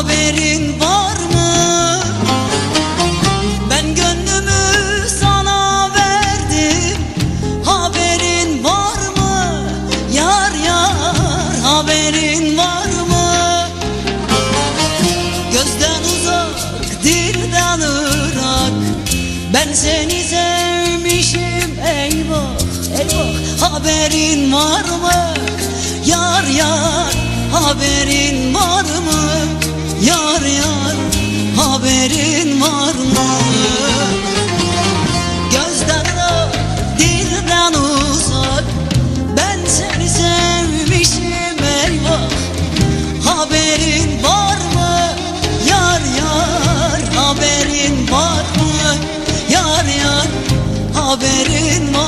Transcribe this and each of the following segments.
haberin var mı? Ben gönlümü sana verdim Haberin var mı? Yar yar haberin var mı? Gözden uzak, dilden ırak Ben seni sevmişim eyvah eyvah Haberin var mı? Yar yar haberin var mı? Yar yar haberin var mı? Gözden o dilden uzak Ben seni sevmişim eyvah Haberin var mı? Yar yar haberin var mı? Yar yar haberin var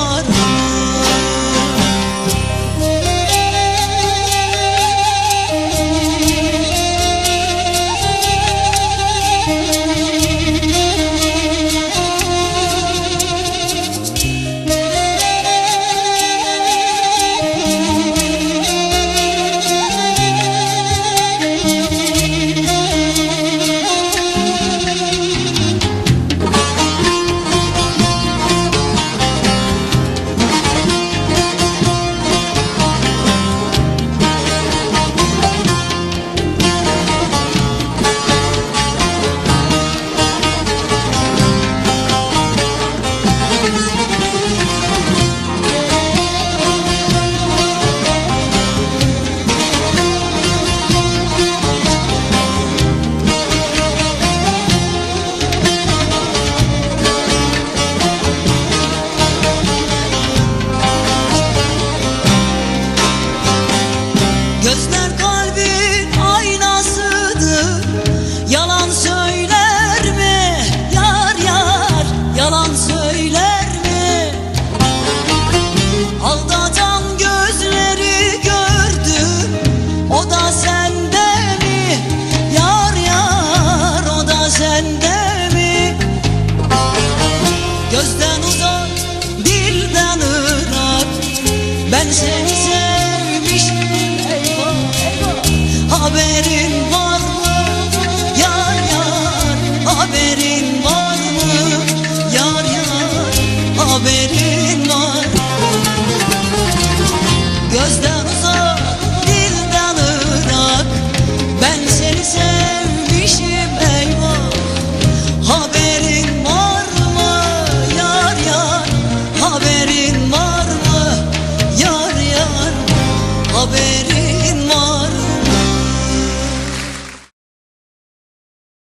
it